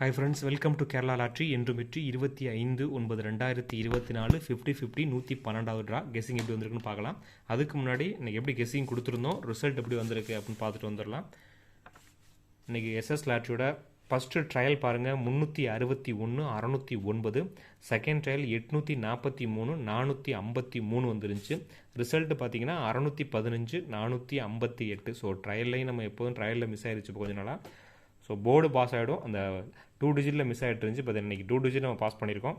Hi friends welcome to Kerala lottery என்று வெற்றி இருபத்தி ஐந்து ஒன்பது ரெண்டாயிரத்தி இருபத்தி நாலு ஃபிஃப்டி ஃபிஃப்டி நூற்றி பன்னெண்டாவது ட்ரா கெஸிங் எப்படி வந்திருக்குன்னு பார்க்கலாம். அதுக்கு முன்னாடி இன்றைக்கி எப்படி கெஸிங் கொடுத்துருந்தோம் ரிசல்ட் எப்படி வந்திருக்கு அப்படின்னு பார்த்துட்டு வந்துடலாம். இன்றைக்கி எஸ்எஸ் லாட்ரியோட ஃபஸ்ட்டு ட்ரையல் பாருங்கள் முந்நூற்றி அறுபத்தி ஒன்று அறநூற்றி ஒன்பது. செகண்ட் ட்ரையல் எட்நூற்றி நாற்பத்தி மூணு நானூற்றி ஐம்பத்தி மூணு வந்துருந்துச்சு. ரிசல்ட் பார்த்தீங்கன்னா அறநூற்றி பதினஞ்சு நானூற்றி ஐம்பத்தி எட்டு. ஸோ ட்ரையல்லையும் நம்ம எப்போதும் ட்ரையலில் மிஸ் ஆயிடுச்சு கொஞ்ச நாளாக ஸோ போர்டு பாஸ் ஆகிடும் அந்த டூ டிஜிட்டில் மிஸ் ஆகிட்டு இருந்துச்சு. பட் இன்றைக்கி டூ டிஜிட் நம்ம பாஸ் பண்ணியிருக்கோம்.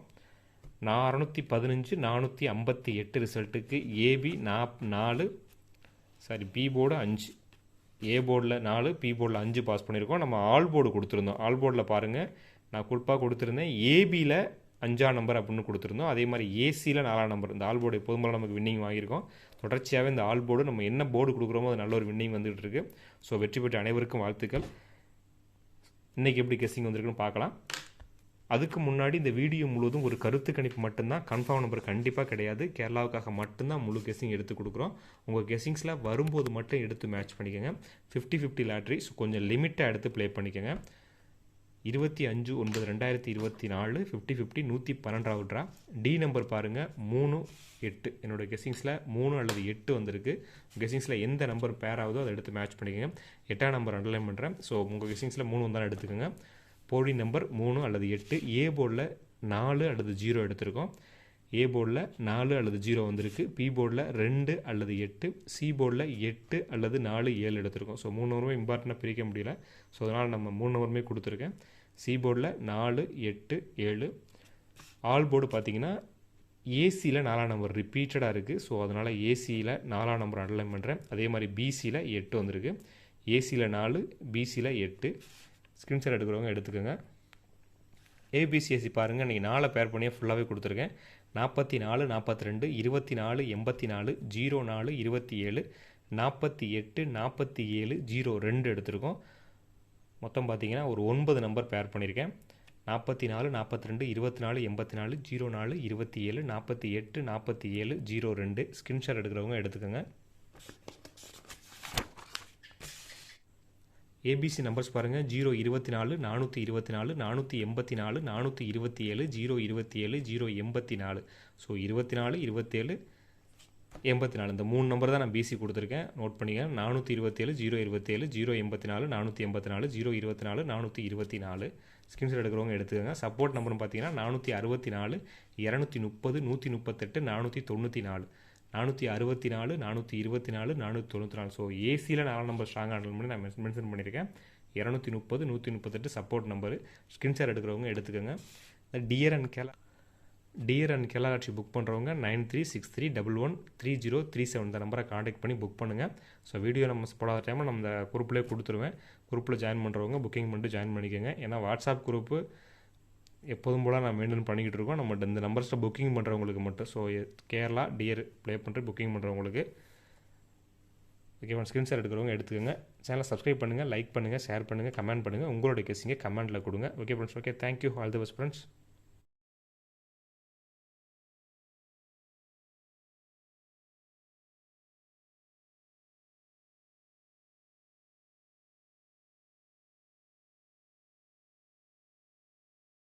நான் அறநூற்றி பதினஞ்சு நானூற்றி ஐம்பத்தி எட்டு ரிசல்ட்டுக்கு ஏபி நா நாலு சாரி பி போர்டு அஞ்சு. ஏ போர்டில் நாலு பி போர்டில் அஞ்சு பாஸ் பண்ணியிருக்கோம். நம்ம ஆல் போர்டு கொடுத்துருந்தோம். ஆல் போர்டில் பாருங்கள் நான் குறிப்பாக கொடுத்துருந்தேன். ஏபியில் அஞ்சாம் நம்பர் அப்படின்னு கொடுத்துருந்தோம். அதே மாதிரி ஏசியில் நாலாம் நம்பர் இந்த ஆல் போர்டு எப்போதும் போல் நமக்கு வின்னிங் வாங்கியிருக்கோம். தொடர்ச்சியாகவே இந்த ஆல் போர்டு நம்ம என்ன போர்டு கொடுக்குறோமோ அது நல்ல ஒரு வின்னிங் வந்துகிட்டு இருக்குது ஸோ வெற்றி பெற்ற அனைவருக்கும் வாழ்த்துக்கள். இன்றைக்கி எப்படி கெஸ்ஸிங் வந்திருக்குன்னு பார்க்கலாம். அதுக்கு முன்னாடி இந்த வீடியோ முழுவதும் ஒரு கருத்து கணிப்பு மட்டும்தான் கன்ஃபார்ம் நம்பர் கண்டிப்பாக கிடையாது. கேரளாவுக்காக மட்டும்தான் முழு கெஸ்ஸிங் எடுத்து கொடுக்குறோம். உங்கள் கெஸ்ஸிங்ஸில் வரும்போது மட்டும் எடுத்து மேட்ச் பண்ணிக்கோங்க. ஃபிஃப்டி ஃபிஃப்டி லாட்ரி ஸோ கொஞ்சம் லிமிட்டாக எடுத்து ப்ளே பண்ணிக்கோங்க. இருபத்தி அஞ்சு ஒன்பது ரெண்டாயிரத்தி இருபத்தி நாலு ஃபிஃப்டி ஃபிஃப்டி நூற்றி பன்னெண்டாவது ட்ரா டி நம்பர் பாருங்கள் மூணு எட்டு. என்னோடய கெஸிங்ஸில் மூணு அல்லது எட்டு வந்திருக்கு. கெஸிங்ஸில் எந்த நம்பர் பேர் ஆகுதோ அதை எடுத்து மேட்ச் பண்ணிக்கோங்க. எட்டாம் நம்பர் அண்டர்லைன் பண்ணுறேன் ஸோ உங்கள் கெஸிங்ஸில் மூணு வந்தாலும் எடுத்துக்கோங்க. போலி நம்பர் மூணு அல்லது எட்டு. ஏ போர்டில் நாலு அல்லது ஜீரோ எடுத்திருக்கோம். ஏ போர்டில் நாலு அல்லது ஜீரோ வந்திருக்கு. பி போர்டில் ரெண்டு அல்லது எட்டு. சி போர்டில் எட்டு அல்லது நாலு ஏழு எடுத்திருக்கோம். ஸோ மூணு நம்பருமே இம்பார்ட்டண்ட்டாக பிரிக்க முடியல. ஸோ அதனால் நம்ம மூணு நம்பருமே கொடுத்துருக்கேன். சி போர்டில் நாலு எட்டு ஏழு. ஆல் போர்டு பார்த்தீங்கன்னா ஏசியில் நாலாம் நம்பர் ரிப்பீட்டடாக இருக்குது ஸோ அதனால் ஏசியில் நாலாம் நம்பர் அண்டர்லைன் பண்ணுறேன் அதே மாதிரி பிசியில் எட்டு வந்திருக்கு. ஏசியில் நாலு பிசியில் எட்டு. ஸ்க்ரீன்ஷாட் எடுக்கிறவங்க எடுத்துக்கோங்க. ஏபிசிஎஸ்சி பாருங்கள் இன்றைக்கி நாலு பேர் பண்ணியே ஃபுல்லாகவே கொடுத்துருக்கேன். நாற்பத்தி நாலு நாற்பத்தி ரெண்டு இருபத்தி நாலு எண்பத்தி நாலு ஜீரோ நாலு இருபத்தி ஏழு நாற்பத்தி எட்டு நாற்பத்தி ஏழு ஜீரோ ரெண்டு எடுத்திருக்கோம். மொத்தம் பார்த்தீங்கன்னா ஒரு ஒன்பது நம்பர் பேர் பண்ணியிருக்கேன் நாற்பத்தி நாலு நாற்பத்தி ரெண்டு இருபத்தி நாலு எண்பத்தி நாலு ஜீரோ நாலு இருபத்தி ஏழு நாற்பத்தி எட்டு நாற்பத்தி ஏழு ஜீரோ ரெண்டு. ஸ்கிரீன்ஷாட் எடுக்கிறவங்க எடுத்துக்கோங்க. ஏபிசி நம்பர்ஸ் பாருங்கள் ஜீரோ இருபத்தி நாலு நானூற்றி இருபத்தி நாலு நானூற்றி எண்பத்தி நாலு நானூற்றி இருபத்தி ஏழு ஜீரோ இருபத்தி ஏழு ஜீரோ எண்பத்தி நாலு ஸோ இருபத்தி நாலு இருபத்தேழு எண்பத்தி நாலு இந்த மூணு நம்பர் தான் நான் பிசி கொடுத்துருக்கேன். நோட் பண்ணிக்க நானூற்றி இருபத்தேழு ஜீரோ இருபத்தேழு ஜீரோ எண்பத்தி நாலு நானூற்றி எண்பத்தி நாலு ஜீரோ இருபத்தி நாலு நானூற்றி இருபத்தி நாலு ஸ்கிரீன்ஷாட் எடுக்கிறவங்க எடுத்துக்கோங்க. சப்போர்ட் நம்பர்னு பார்த்தீங்கன்னா நானூற்றி அறுபத்தி நாலு இரநூத்தி முப்பது நூற்றி முப்பத்தெட்டு நானூற்றி தொண்ணூற்றி நாலு. நானூற்றி அறுபத்தி நாலு நானூற்றி இருபத்தி நாலு நானூற்றி தொண்ணூற்றி நாலு. ஸோ ஏசியில் நாலு நம்பர் ஸ்ட்ராங் ஹேண்டில் பண்ணி நான் மென்ஷன் பண்ணியிருக்கேன். இரநூத்தி முப்பது நூற்றி முப்பத்தெட்டு சப்போர்ட் நம்பரு ஸ்க்ரீன்ஷாட் எடுக்கிறவங்க எடுத்துக்கோங்க. இந்த டியர் அண்ட் கெலா டியர் அண்ட் கேலாட்சி புக் பண்ணுறவங்க nine three six three double one three zero three seven இந்த நம்பரை காண்டாக்ட் பண்ணி புக் பண்ணுங்கள் ஸோ வீடியோ நம்ம போடாத டைமில் நம்ம இந்த குரூப்லேயே கொடுத்துருவேன். குரூப்பில் ஜாயின் பண்ணுறவங்க புக்கிங் பண்ணிட்டு ஜாயின் பண்ணிக்கோங்க. ஏன்னா வாட்ஸ்அப் குரூப்பு எப்போதும் போல் நான் மெயின்டைன் பண்ணிக்கிட்டு இருக்கோம் நம்ம இந்த நம்பர்ஸில் புக்கிங் பண்ணுறவங்களுக்கு மட்டும். ஸோ கேரளா டியர் ப்ளே பண்ணுற புக்கிங் பண்ணுறவங்களுக்கு ஓகே ஸ்க்ரீன்ஷாட் எடுக்கிறவங்க எடுத்துக்கோங்க. சேனலை சப்ஸ்கிரைப் பண்ணுங்கள் லைக் பண்ணுங்கள் ஷேர் பண்ணுங்கள் கமெண்ட் பண்ணுங்கள் உங்களோட கெஸிங்க கமெண்ட்டில் கொடுங்க. Okay friends okay thank you all the best friends